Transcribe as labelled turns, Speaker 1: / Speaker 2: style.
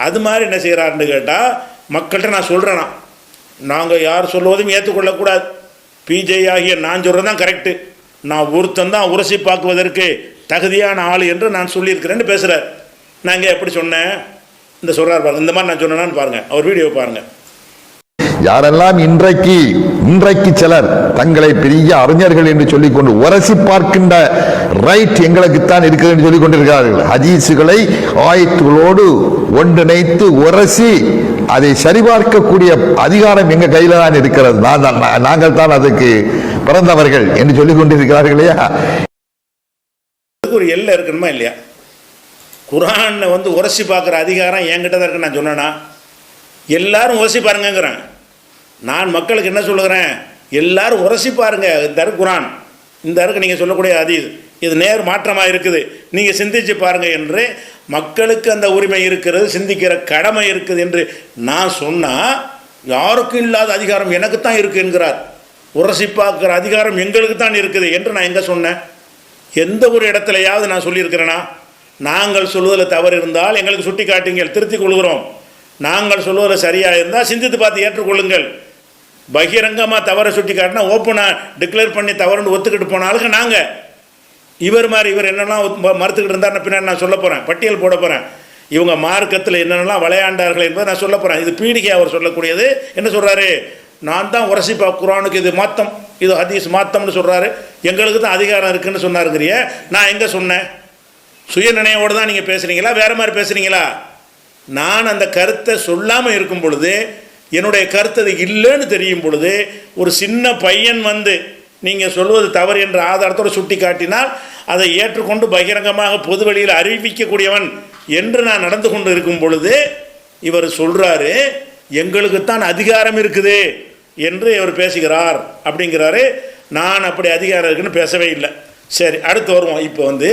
Speaker 1: அது மாதிரி என்ன செய்கிறாருன்னு கேட்டால் மக்கள்கிட்ட நான் சொல்கிறேன்னா நாங்கள் யார் சொல்லுவதும் ஏற்றுக்கொள்ளக்கூடாது. பிஜே ஆகிய நான் சொல்கிறது தான் கரெக்டு நான் ஒருத்தன் தான் உரசி பார்க்குவதற்கு தகுதியான ஆள் என்று நான் சொல்லியிருக்கிறேன்னு பேசுகிறார் நான் இங்கே எப்படி சொன்னேன்? இந்த சொல்கிறார் பாருங்கள் இந்த மாதிரி நான் சொன்னேன்னு பாருங்கள் அவர் வீடியோ பாருங்கள்
Speaker 2: யாரெல்லாம் இன்றைக்கு இன்றைக்கு சிலர் தங்களை பெரிய அறிஞர்கள் என்று சொல்லிக்கொண்டு உரசி பார்க்கின்ற ரைட் எங்களுக்குத்தான் இருக்கிறது என்று சொல்லிக் கொண்டிருக்கிறார்கள் ஹதீஸுகளை ஆயத்துகளோடு ஒன்றிணைத்து உரசி அதை சரிபார்க்கக்கூடிய அதிகாரம் எங்க கையில தான் இருக்கிறது. தான் நாங்கள் தான் அதுக்கு பிறந்தவர்கள் என்று சொல்லிக் கொண்டிருக்கிறார்கள் இல்லையா
Speaker 1: ஒரு எல்லை இருக்கணுமா இல்லையா? குரானில் வந்து உரசி பார்க்குற அதிகாரம் என்கிட்ட தான் இருக்கு. நான் சொன்னேன்னா எல்லாரும் உரசி பாருங்கிறேன் நான் மக்களுக்கு என்ன சொல்லுகிறேன்? எல்லாரும் உரசி பாருங்கள் இந்த குரான். இந்த அருக்கு நீங்கள் சொல்லக்கூடிய அதீஸ் இது நேர் மாற்றமாக இருக்குது. நீங்கள் சிந்திச்சு பாருங்கள் என்று மக்களுக்கு அந்த உரிமை இருக்கிறது சிந்திக்கிற கடமை இருக்குது என்று நான் சொன்னால் யாருக்கும் இல்லாத அதிகாரம் எனக்கு தான் இருக்குது என்கிறார். உரசி பார்க்குற அதிகாரம் எங்களுக்கு தான் இருக்குது என்று நான் எங்கே சொன்னேன்? எந்த ஒரு இடத்துலையாவது நான் சொல்லியிருக்கிறேனா? நாங்கள் சொல்வதில் தவறு இருந்தால் எங்களுக்கு சுட்டி காட்டுங்கள் திருத்திக் கொள்கிறோம். நாங்கள் சொல்வதில் சரியாக இருந்தால் சிந்தித்து பார்த்து ஏற்றுக்கொள்ளுங்கள். பகிரங்கமாக தவறை சுட்டி காட்டினா ஓப்பனாக டிக்ளேர் பண்ணி தவறுன்னு ஒத்துக்கிட்டு போனாலுங்க நாங்கள் இவர் மாதிரி இவர் என்னெல்லாம் ம- மறுத்துக்கிட்டு இருந்தாருன்னு பின்னாடி நான் சொல்ல போகிறேன் பட்டியல் போட போகிறேன் இவங்க மார்க்கத்தில் என்னென்னலாம் விளையாண்டார்கள் என்பதை நான் சொல்ல போகிறேன் இது பீடிகை அவர் சொல்லக்கூடியது. என்ன சொல்கிறாரு நான் தான் உரசிப்பா குரானுக்கு இது மாத்தம் இது ஹதீஸ் மாத்தம்னு சொல்கிறாரு எங்களுக்கு தான் அதிகாரம் இருக்குதுன்னு சொன்னாருங்கிறிய. நான் எங்கே சொன்னேன்? சுய நினைவோடு தான் நீங்கள் பேசுகிறீங்களா வேறு மாதிரி பேசுகிறீங்களா நான் அந்த கருத்தை சொல்லாமல் இருக்கும் பொழுது என்னுடைய கருத்து அது இல்லைன்னு தெரியும் பொழுது ஒரு சின்ன பையன் வந்து நீங்கள் சொல்வது தவறு என்ற ஆதாரத்தோடு சுட்டி காட்டினால் அதை ஏற்றுக்கொண்டு பகிரங்கமாக பொது வழியில் அறிவிக்கக்கூடியவன் என்று நான் நடந்து கொண்டு இருக்கும் பொழுது இவர் சொல்கிறாரு எங்களுக்குத்தான் அதிகாரம் இருக்குது என்று இவர் பேசுகிறார் அப்படிங்கிறாரு. நான் அப்படி அதிகாரம் இருக்குன்னு பேசவே இல்லை. சரி அடுத்து வருவோம். இப்போ வந்து